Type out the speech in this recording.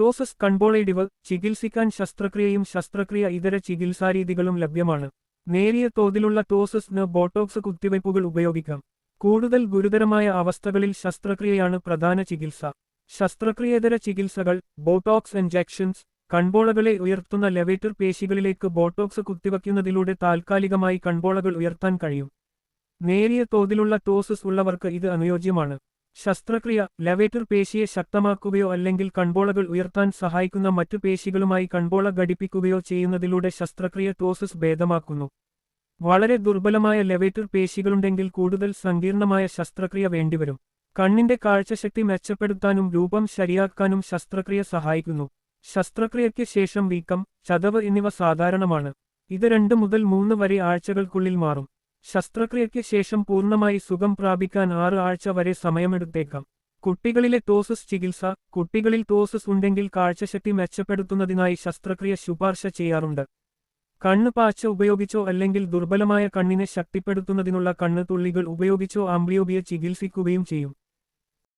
ടോസസ് കൺപോളൈഡിവ് ചികിത്സിക്കാൻ ശസ്ത്രക്രിയയും ശസ്ത്രക്രിയ ഇതര ചികിത്സാരീതികളും ലഭ്യമാണ്. നേരിയ തോതിലുള്ള ടോസസിന് ബോട്ടോക്സ് കുത്തിവയ്പ്പുകൾ ഉപയോഗിക്കാം. കൂടുതൽ ഗുരുതരമായ അവസ്ഥകളിൽ ശസ്ത്രക്രിയയാണ് പ്രധാന ചികിത്സ. ശസ്ത്രക്രിയേതര ചികിത്സകൾ ബോട്ടോക്സ് ഇഞ്ചക്ഷൻസ് കൺബോളകളെ ഉയർത്തുന്ന ലെവേറ്റർ പേശികളിലേക്ക് ബോട്ടോക്സ് കുത്തിവയ്ക്കുന്നതിലൂടെ താൽക്കാലികമായി കൺബോളകൾ ഉയർത്താൻ കഴിയും. നേരിയ തോതിലുള്ള ടോസസ് ഉള്ളവർക്ക് ഇത് അനുയോജ്യമാണ്. ശസ്ത്രക്രിയ ലവേറ്റർ പേശിയെ ശക്തമാക്കുകയോ അല്ലെങ്കിൽ കൺപോളകൾ ഉയർത്താൻ സഹായിക്കുന്ന മറ്റു പേശികളുമായി കൺപോള ഘടിപ്പിക്കുകയോ ചെയ്യുന്നതിലൂടെ ശസ്ത്രക്രിയ ടോസസ് ഭേദമാക്കുന്നു. വളരെ ദുർബലമായ ലെവേറ്റർ പേശികളുണ്ടെങ്കിൽ കൂടുതൽ സങ്കീർണമായ ശസ്ത്രക്രിയ വേണ്ടിവരും. കണ്ണിന്റെ കാഴ്ചശക്തി മെച്ചപ്പെടുത്താനും രൂപം ശരിയാക്കാനും ശസ്ത്രക്രിയ സഹായിക്കുന്നു. ശസ്ത്രക്രിയയ്ക്ക് ശേഷം വീക്കം ചതവ് എന്നിവ സാധാരണമാണ്. ഇത് രണ്ട് മുതൽ മൂന്ന് വരെ ആഴ്ചകൾക്കുള്ളിൽ മാറും. ശസ്ത്രക്രിയയ്ക്ക് ശേഷം പൂർണമായി സുഖം പ്രാപിക്കാൻ ആറ് ആഴ്ച വരെ സമയമെടുത്തേക്കാം. കുട്ടികളിലെ ടോസസ് ചികിത്സ കുട്ടികളിൽ ടോസസ് ഉണ്ടെങ്കിൽ കാഴ്ചശക്തി മെച്ചപ്പെടുത്തുന്നതിനായി ശസ്ത്രക്രിയ ശുപാർശ ചെയ്യാറുണ്ട്. കണ്ണ് പാച്ച ഉപയോഗിച്ചോ അല്ലെങ്കിൽ ദുർബലമായ കണ്ണിനെ ശക്തിപ്പെടുത്തുന്നതിനുള്ള കണ്ണ് തുള്ളികൾ ഉപയോഗിച്ചോ ആംബ്ലിയോബിയ ചികിത്സിക്കുകയും ചെയ്യും.